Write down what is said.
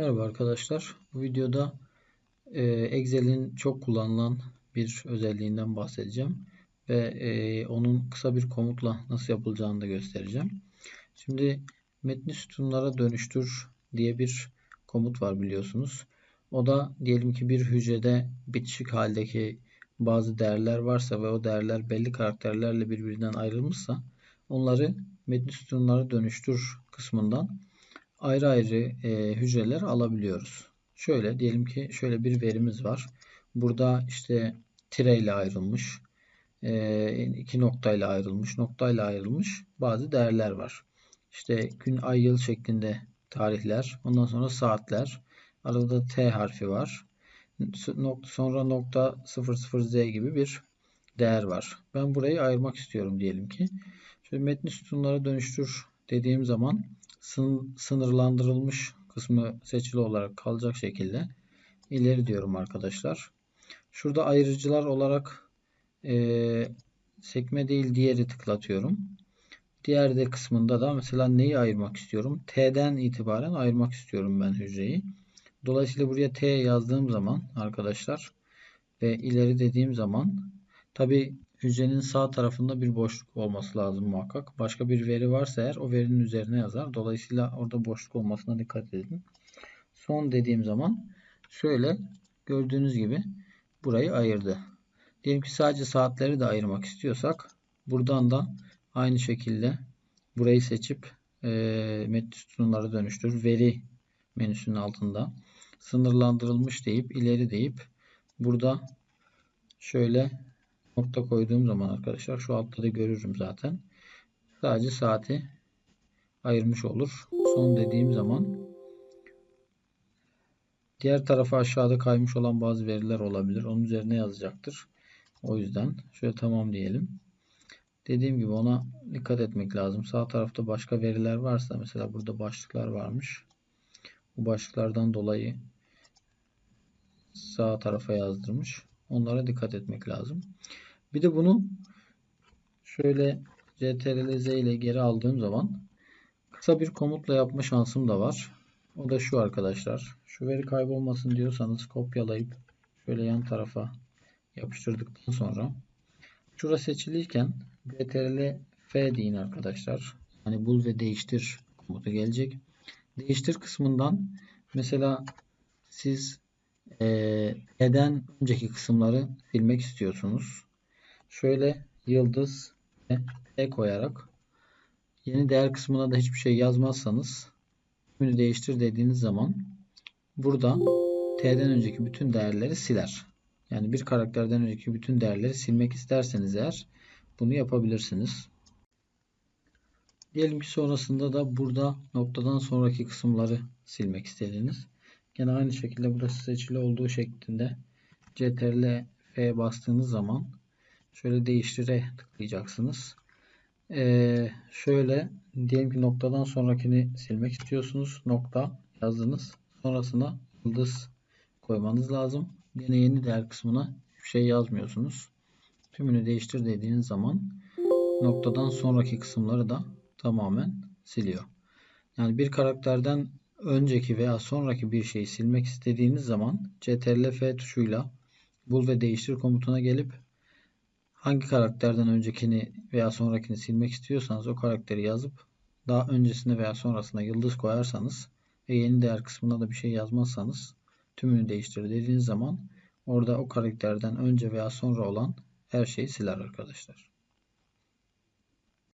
Merhaba arkadaşlar. Bu videoda e, Excel'in çok kullanılan bir özelliğinden bahsedeceğim ve e, onun kısa bir komutla nasıl yapılacağını da göstereceğim. Şimdi metni sütunlara dönüştür diye bir komut var biliyorsunuz. O da diyelim ki bir hücrede bitişik haldeki bazı değerler varsa ve o değerler belli karakterlerle birbirinden ayrılmışsa onları metni sütunlara dönüştür kısmından ayrı ayrı e, hücreler alabiliyoruz. Şöyle diyelim ki şöyle bir verimiz var. Burada işte tire ile ayrılmış, e, iki noktayla ayrılmış, noktayla ayrılmış bazı değerler var. İşte gün, ay, yıl şeklinde tarihler, ondan sonra saatler, arada T harfi var. Sonra nokta 00Z gibi bir değer var. Ben burayı ayırmak istiyorum diyelim ki. Şöyle metni sütunlara dönüştür dediğim zaman sınırlandırılmış kısmı seçili olarak kalacak şekilde ileri diyorum arkadaşlar. Şurada ayırıcılar olarak e, sekme değil diğeri tıklatıyorum. Diğer de kısmında da mesela neyi ayırmak istiyorum? T'den itibaren ayırmak istiyorum ben hücreyi. Dolayısıyla buraya T yazdığım zaman arkadaşlar ve ileri dediğim zaman tabi hücrenin sağ tarafında bir boşluk olması lazım muhakkak. Başka bir veri varsa eğer o verinin üzerine yazar. Dolayısıyla orada boşluk olmasına dikkat edin. Son dediğim zaman şöyle gördüğünüz gibi burayı ayırdı. Diyelim ki sadece saatleri de ayırmak istiyorsak buradan da aynı şekilde burayı seçip e, sütunlara dönüştür. Veri menüsünün altında sınırlandırılmış deyip ileri deyip burada şöyle nokta koyduğum zaman arkadaşlar şu altta da görürüm zaten. Sadece saati ayırmış olur. Son dediğim zaman diğer tarafa aşağıda kaymış olan bazı veriler olabilir. Onun üzerine yazacaktır. O yüzden şöyle tamam diyelim. Dediğim gibi ona dikkat etmek lazım. Sağ tarafta başka veriler varsa mesela burada başlıklar varmış. Bu başlıklardan dolayı sağ tarafa yazdırmış. Onlara dikkat etmek lazım. Bir de bunu şöyle CTRL Z ile geri aldığım zaman kısa bir komutla yapma şansım da var. O da şu arkadaşlar. Şu veri kaybolmasın diyorsanız kopyalayıp şöyle yan tarafa yapıştırdıktan sonra şura seçiliyken CTRL F deyin arkadaşlar. Hani bul ve değiştir komutu gelecek. Değiştir kısmından mesela siz E'den önceki kısımları silmek istiyorsunuz. Şöyle yıldız E koyarak yeni değer kısmına da hiçbir şey yazmazsanız tümünü değiştir dediğiniz zaman burada T'den önceki bütün değerleri siler. Yani bir karakterden önceki bütün değerleri silmek isterseniz eğer bunu yapabilirsiniz. Diyelim ki sonrasında da burada noktadan sonraki kısımları silmek istediğiniz. Yine aynı şekilde burası seçili olduğu şeklinde CTRL F bastığınız zaman şöyle değiştire tıklayacaksınız. Ee, şöyle diyelim ki noktadan sonrakini silmek istiyorsunuz. Nokta yazdınız. Sonrasına yıldız koymanız lazım. Yine yeni değer kısmına hiçbir şey yazmıyorsunuz. Tümünü değiştir dediğiniz zaman noktadan sonraki kısımları da tamamen siliyor. Yani bir karakterden önceki veya sonraki bir şeyi silmek istediğiniz zaman CTRL F tuşuyla bul ve değiştir komutuna gelip hangi karakterden öncekini veya sonrakini silmek istiyorsanız o karakteri yazıp daha öncesine veya sonrasına yıldız koyarsanız ve yeni değer kısmına da bir şey yazmazsanız tümünü değiştir dediğiniz zaman orada o karakterden önce veya sonra olan her şeyi siler arkadaşlar.